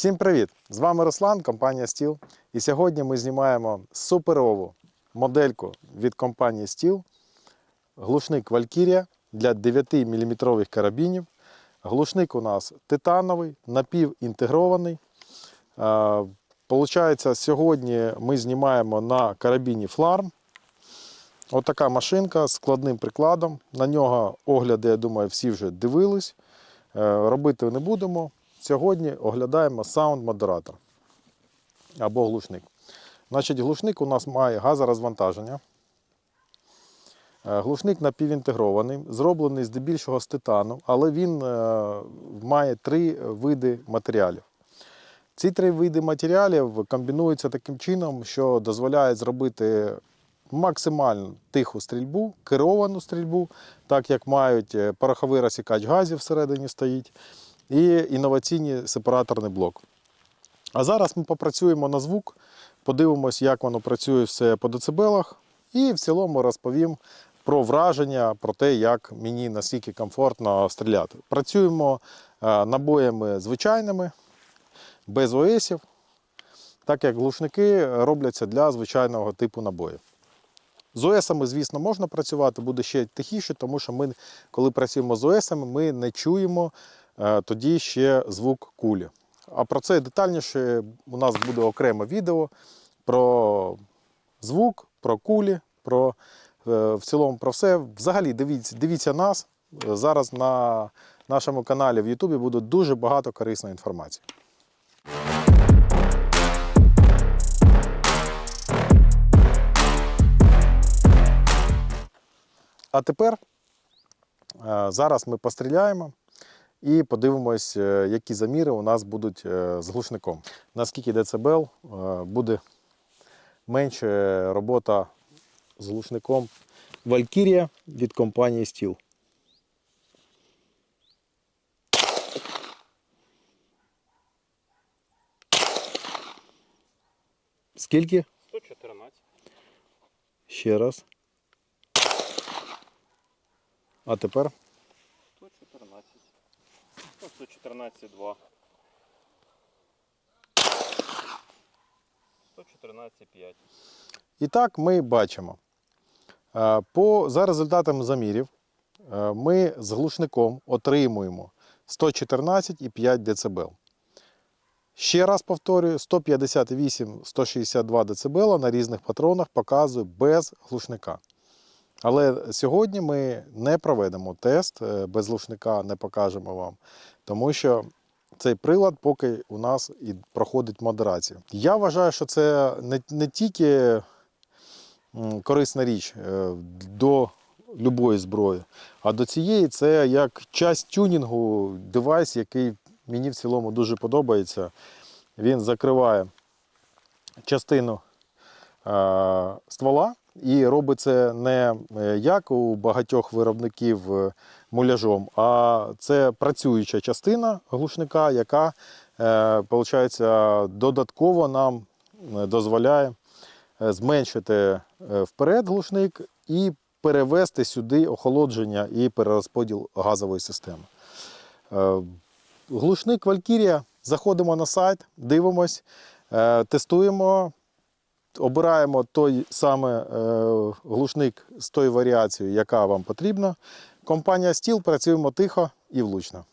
Всім привіт! З вами Руслан, компанія Steel. І сьогодні ми знімаємо суперову модельку від компанії Steel. Глушник Valkyria для 9-мм карабінів. Глушник у нас титановий, напівінтегрований. Получається, сьогодні ми знімаємо на карабіні Flarm. Отака машинка з складним прикладом. На нього огляди, я думаю, всі вже дивились. Е, Робити не будемо. Сьогодні оглядаємо саунд-модератор або глушник. Значить, глушник у нас має газорозвантаження. Е, Глушник напівінтегрований, зроблений здебільшого з титану, але він е, має три види матеріалів. Ці три види матеріалів комбінуються таким чином, що дозволяє зробити максимально тиху стрільбу, керовану стрільбу, так як мають е, пороховий розсікач газів всередині стоїть, і інноваційний сепараторний блок. А зараз ми попрацюємо на звук, подивимось, як воно працює все по децибелах, і в цілому розповім про враження, про те, як мені наскільки комфортно стріляти. Працюємо е, набоями звичайними, без ОСів, так як глушники робляться для звичайного типу набоїв. З ОСами, звісно, можна працювати, буде ще тихіше, тому що ми, коли працюємо з ОСами, ми не чуємо тоді ще звук кулі. А про це детальніше у нас буде окреме відео про звук, про кулі, про е, в цілому про все. Взагалі дивіться, дивіться нас. Зараз на нашому каналі в Ютубі буде дуже багато корисної інформації. А тепер е, зараз ми постріляємо і подивимось, е, які заміри у нас будуть е, з глушником. Наскільки децибел е, буде менше робота з глушником Valkyria від компанії Steel. Скільки? 114. Ще раз. А тепер 114. Ну, 114, 2. 114, 5. І так ми бачимо. Е, По, за результатами замірів е, ми з глушником отримуємо 114,5 дБ. Ще раз повторюю, 158-162 дБ на різних патронах показує без глушника. Але сьогодні ми не проведемо тест е, без глушника, не покажемо вам, тому що цей прилад поки у нас і проходить модерацію. Я вважаю, що це не, не тільки корисна річ е, до любої зброї, а до цієї це як часть тюнінгу девайс, який мені в цілому дуже подобається. Він закриває частину е, ствола і робить це не е, як у багатьох виробників е, муляжом, а це працююча частина глушника, яка е, получається, додатково нам е, дозволяє е, зменшити е, вперед глушник і перевести сюди охолодження і перерозподіл газової системи. Е, Глушник Valkyria. Заходимо на сайт, дивимось, е, тестуємо, обираємо той саме е, глушник з тою варіацією, яка вам потрібна. Компанія Стіл працюємо тихо і влучно.